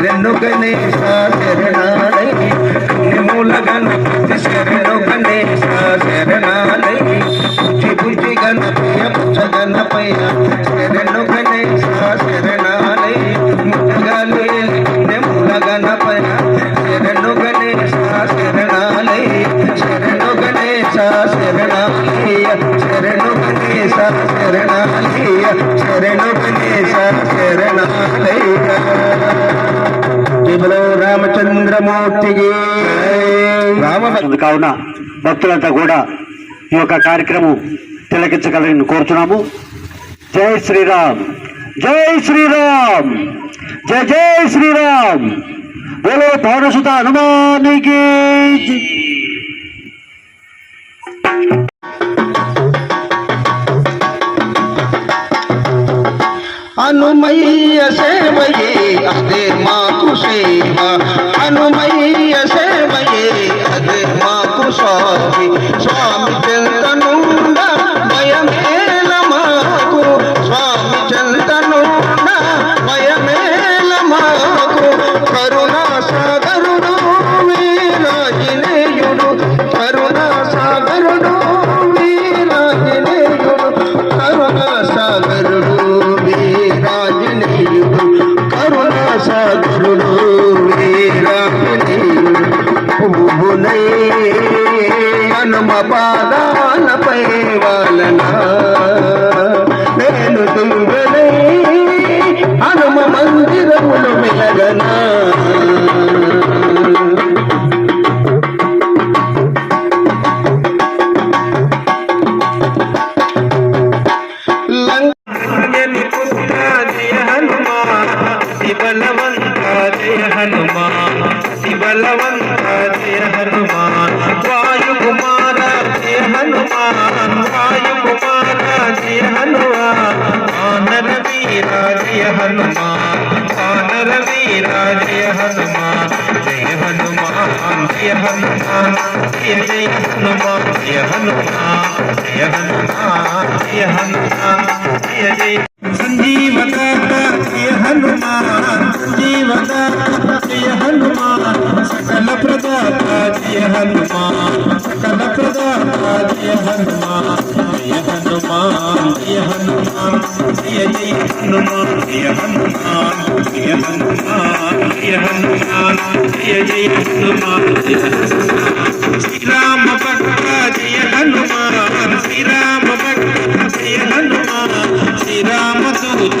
శరణు గణేశ శరణాలయ మూల గణపతి శరణు గణేశ శరణాలయ బుజ్జి బుజ్జి గణపయ బుజ్జ గణపయ శరణు గణేశ శరణాలయ ముట్టగాలి మూల గణపయ శరణు గణేశ శరణాలయ శరణు గణేశ శరణాలయ శరణు గణేశ శరణాలయ శరణు గణేశ శరణాలయ రామచంద్రమూర్తికి ఉంది కావున భక్తులంతా కూడా ఈ యొక్క కార్యక్రమం తిలకించగలని కోరుతున్నాము. జై శ్రీరామ్ జై శ్రీరామ్ జై జై శ్రీరామ్. బోలో పౌరసుత హనుమానికి జై. హనుమయ్య సేవయే అదే మాకు సేవ. స్వామి స్వామి చెంతనుండ భయమేల మాకు స్వామి చెంతనుండ భయమేల మాకు కరుణా సాగరుడు వీరాజినేయుడు కరుణా సాగరుడు వీరాజినేయుడు కరుణా సాగరుడు కరుణా సాగరుడు హనుమ పాదాలపై వాలనా. నేను దుర్గనై హనుమ మందిరములు మెలగనా. లంకని హనుమా. శివలవంత జయ హనుమా. శివలవంత హనుమా వాయు కుమార జయ హనుమా వానర వీర జయ హనుమా వానర వీర జయ హనుమా జయ హనుమాన్ జయ హనుమాన్ జయ జయ హనుమాన్ జయ హనుమాన్ జయ హనుమాన్ జయ హనుమాన్ జయ జయ సంజీవదాత జయ హనుమాన్ సంజీవదాత జయ హనుమాన్ సకల ప్రదాత జయ హనుమాన్ జయ హనుమాన్ జయ హనుమాన్ జయ జయ హనుమాన్ జయ హనుమాన్ జయ హనుమాన్ జయ హనుమాన్ జయ జయ హనుమాన్ జయ హనుమాన్ శ్రీరామ భక్త జయ హనుమాన్ శ్రీరామ భక్త జయ హనుమాన్ శ్రీరామ దూత